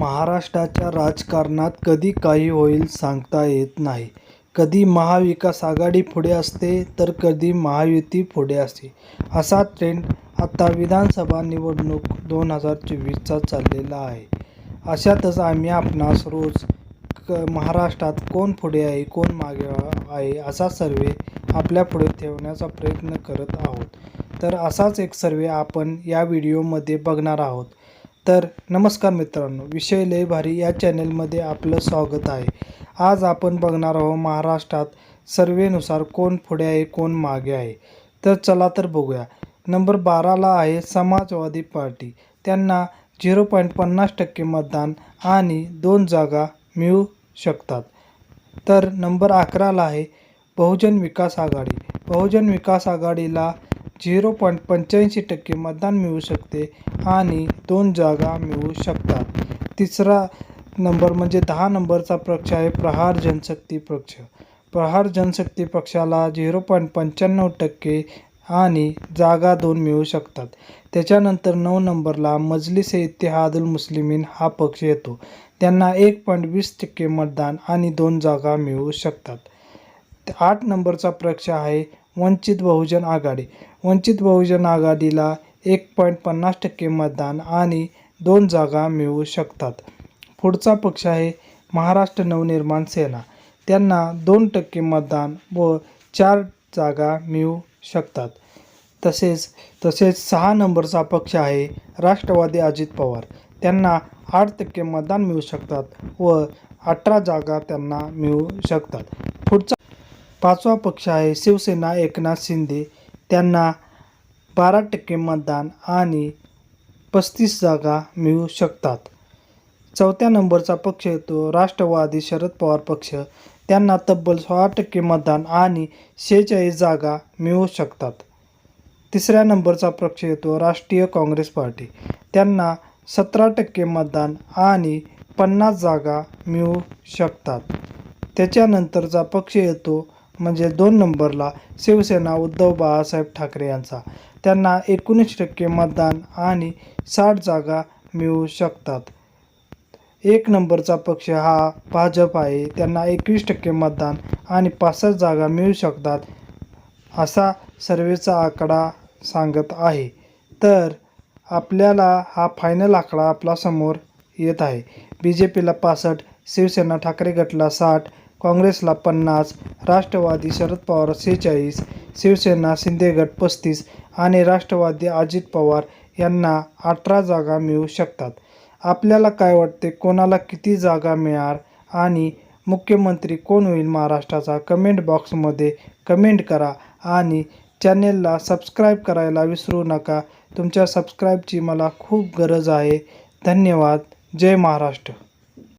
महाराष्ट्राच्या राजकारणात कधी काही होईल सांगता येत नाही. कधी महाविकास आघाडी पुढे असते तर कधी महायुती पुढे असते. असा ट्रेंड आता विधानसभा निवडणूक दोन हजार चोवीसचा चाललेला आहे. अशातच आम्ही आपणास रोज क महाराष्ट्रात कोण पुढे आहे कोण मागे आहे असा सर्वे आपल्या पुढे ठेवण्याचा प्रयत्न करत आहोत. तर असाच एक सर्वे आपण या व्हिडिओमध्ये बघणार आहोत. तर नमस्कार मित्रांनो विषय लय भारी या चॅनलमध्ये आपलं स्वागत आहे. आज आपण बघणार आहोत महाराष्ट्रात सर्वेनुसार कोण पुढे आहे कोण मागे आहे. तर चला तर बघूया. नंबर बाराला आहे समाजवादी पार्टी. त्यांना झिरो पॉईंट पन्नास टक्के मतदान आणि दोन जागा मिळू शकतात. तर नंबर अकराला आहे बहुजन विकास आघाडी. बहुजन विकास आघाडीला झिरो पॉईंट पंच्याऐंशी टक्के मतदान मिळू शकते आणि दोन जागा मिळू शकतात. तिसरा नंबर म्हणजे दहा नंबरचा पक्ष आहे प्रहार जनशक्ती पक्ष. प्रहार जनशक्ती पक्षाला झिरो पॉईंट पंच्याण्णव टक्के आणि जागा दोन मिळू शकतात. त्याच्यानंतर नऊ नंबरला मजलिस ए इत्तेहादुल मुस्लिमीन हा पक्ष येतो. त्यांना एक पॉईंट वीस टक्के मतदान आणि दोन जागा मिळू शकतात. आठ नंबरचा पक्ष आहे वंचित बहुजन आघाडी. वंचित बहुजन आघाडीला एक पॉईंट पन्नास टक्के मतदान आणि दोन जागा मिळू शकतात. पुढचा पक्ष आहे महाराष्ट्र नवनिर्माण सेना. त्यांना दोन टक्के मतदान व चार जागा मिळू शकतात. तसेच तसेच सहा नंबरचा पक्ष आहे राष्ट्रवादी अजित पवार. त्यांना आठ टक्के मतदान मिळू शकतात व अठरा जागा त्यांना मिळू शकतात. पाचवा पक्ष आहे शिवसेना एकनाथ शिंदे. त्यांना बारा टक्के मतदान आणि पस्तीस जागा मिळू शकतात. चौथ्या नंबरचा पक्ष येतो राष्ट्रवादी शरद पवार पक्ष. त्यांना तब्बल सोळा टक्के मतदान आणि शेहेचाळीस जागा मिळू शकतात. तिसऱ्या नंबरचा पक्ष येतो राष्ट्रीय काँग्रेस पार्टी. त्यांना सतरा टक्के मतदान आणि पन्नास जागा मिळू शकतात. त्याच्यानंतरचा पक्ष येतो म्हणजे दोन नंबरला शिवसेना उद्धव बाळासाहेब ठाकरे यांचा. त्यांना एकोणीस टक्के मतदान आणि साठ जागा मिळू शकतात. एक नंबरचा पक्ष हा भाजप आहे. त्यांना एकवीस टक्के मतदान आणि पासष्ट जागा मिळू शकतात असा सर्वेचा आकडा सांगत आहे. तर आपल्याला हा फायनल आकडा आपला समोर येत आहे. बी जे पीला पासष्ट शिवसेना ठाकरे गटला साठ काँग्रेसला पन्नास राष्ट्रवादी शरद पवार सेहेचाळीस शिवसेना शिंदे पस्तीस आणि राष्ट्रवादी अजित पवार यांना अठरा जागा मिळू शकतात. आपल्याला काय वाटते? कोणाला किती जागा मिळणार? आणि मुख्यमंत्री कोण होईल महाराष्ट्राचा? कमेंट बॉक्समध्ये कमेंट करा आणि चॅनेलला सबस्क्राईब करायला विसरू नका. तुमच्या सबस्क्राईबची मला खूप गरज आहे. धन्यवाद. जय महाराष्ट्र.